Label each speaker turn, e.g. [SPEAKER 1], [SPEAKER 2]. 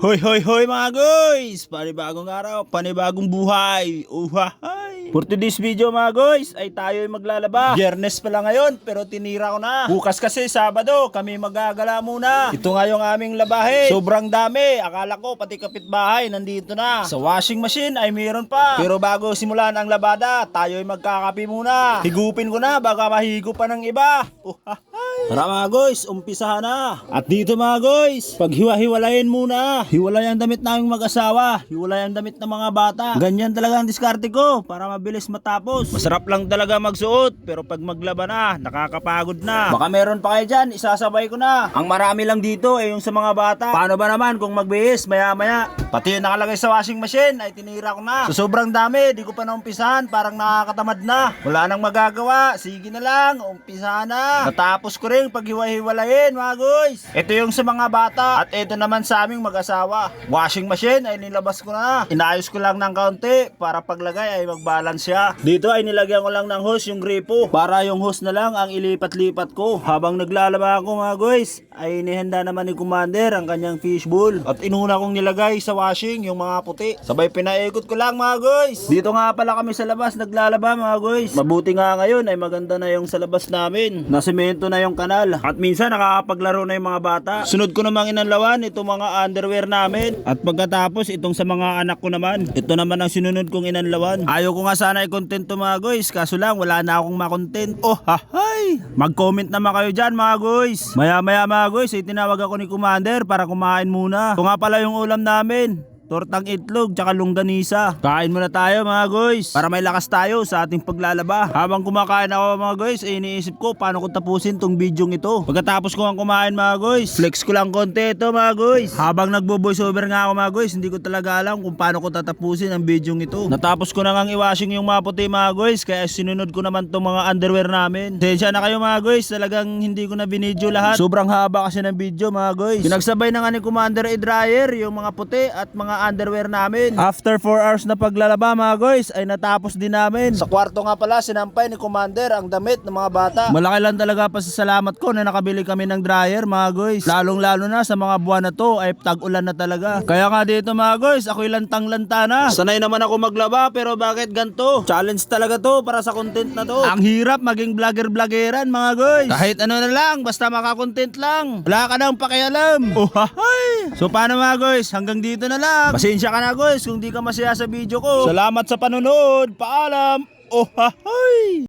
[SPEAKER 1] Hoy, hoy, hoy mga guys! Panibagong araw, panibagong buhay. Uhahay! For today's video mga guys, ay tayo ay maglalaba. Biyernes pala ngayon, pero tinira ko na. Bukas kasi Sabado, kami magagala muna. Ito nga yung aming labahin. Sobrang dami. Akala ko pati kapitbahay nandito na. Sa washing machine ay mayroon pa. Pero bago simulan ang labada, tayo ay magkakapi muna. Higupin ko na, baka mahigo pa ng iba. Uhahay! Tara mga guys, umpisahan na. At dito mga guys, paghiwa-hiwalayin muna. Hiwalay ang damit naming mag-asawa. Hiwalay ang damit ng mga bata. Ganyan talaga ang diskarte ko para mabilis matapos. Masarap lang talaga magsuot, pero pag maglaba na, nakakapagod na. Baka meron pa kayo dyan, isasabay ko na. Ang marami lang dito ay yung sa mga bata. Paano ba naman kung magbihis maya-maya? Pati yung nakalagay sa washing machine ay tinira ko na. So sobrang dami, di ko pa naumpisahan, parang nakakatamad na. Wala nang magagawa, sige na lang, umpisahan na. Natapos ko rin paghiwa-hiwalayin mga guys. Ito yung sa mga bata at ito naman sa aming mag-asawa. Washing machine ay nilabas ko na. Inayos ko lang ng kaunti para paglagay ay mag-balance siya. Dito ay nilagyan ko lang ng hose yung gripo para yung hose na lang ang ilipat-lipat ko. Habang naglalaba ako mga guys, ay inihanda naman ni Commander ang kanyang fishbowl. At inuna kong nilagay sa washing yung mga puti. Sabay pinaikot ko lang mga guys. Dito nga pala kami sa labas naglalaba mga guys. Mabuti nga ngayon ay maganda na yung sa labas namin. Nasemento na yung kanal. At minsan nakakapaglaro na yung mga bata. Sunod ko namang inanlawan itong mga underwear namin. At pagkatapos itong sa mga anak ko naman. Ito naman ang sinunod kong inanlawan. Ayaw ko nga sana i-content to mga guys. Kaso lang wala na akong makontent. Oh hahay! Mag-comment naman kayo dyan mga guys. Maya maya mga guys ay tinawag ako ni Commander para kumain muna. Ito nga pala yung ulam namin. Tortang itlog tsaka longganisa. Kain muna tayo mga guys. Para may lakas tayo sa ating paglalaba. Habang kumakain ako mga guys, eh, iniisip ko paano ko tapusin tong video ito. Pagkatapos ko ang kumain mga guys, flex ko lang konti ito mga guys. Habang nagbo-voice over nga ako mga guys, hindi ko talaga alam kung paano ko tatapusin ang video ito. Natapos ko na ngang i-washing yung mga puti mga guys, kaya sinunod ko naman tong mga underwear namin. Sensya na kayo mga guys, talagang hindi ko na binidyo lahat. Sobrang haba kasi ng video mga guys. Pinagsabay na nga ni Commander i-dryer yung mga puti at mga underwear namin. After 4 hours na paglalaba mga guys, ay natapos din namin. Sa kwarto nga pala, sinampay ni Commander ang damit ng mga bata. Malaki lang talaga pasasalamat ko na nakabili kami ng dryer mga guys. Lalong lalo na sa mga buwan na to ay tag-ulan na talaga. Kaya nga dito mga guys, ako'y lantang-lanta na. Sanay naman ako maglaba pero bakit ganto? Challenge talaga to para sa content na to. Ang hirap maging vlogger-vloggeran mga guys. Kahit ano na lang, basta makakontent lang. Wala ka nang pakialam. Oh, hahay. So paano mga guys, hanggang dito na lang. Pasensya ka na guys kung di ka masaya sa video ko. Salamat sa panonood. Paalam. Oh, hahay.